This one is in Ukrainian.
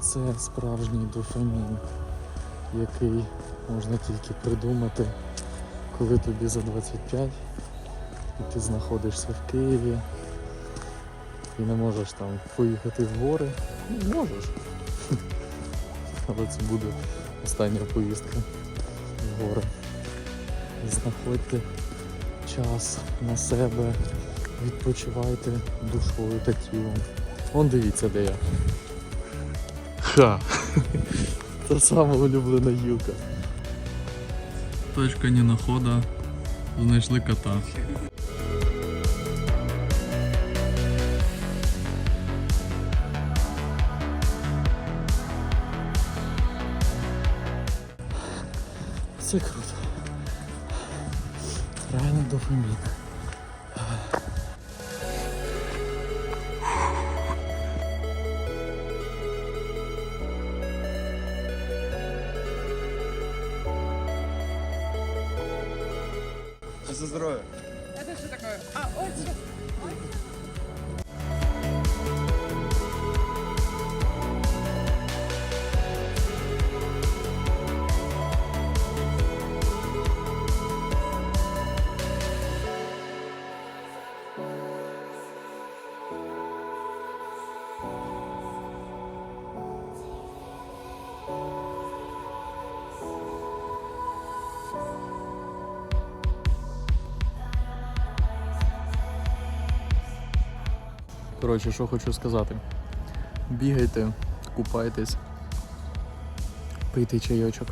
Це справжній дофамін, який можна тільки придумати, коли тобі за 25 і ти знаходишся в Києві і не можеш там поїхати в гори. Можеш. Але це буде остання поїздка в гори. Знаходьте час на себе, відпочивайте душою та тілом. Вон дивіться, де я. Ха! Та сама улюблена юка. Точка ненахода. Знайшли кота. Це круто. Реально дофамін. За здоровье. Это что такое? А, очень. Коротше, що хочу сказати. Бігайте, купайтесь, пийте чайочок.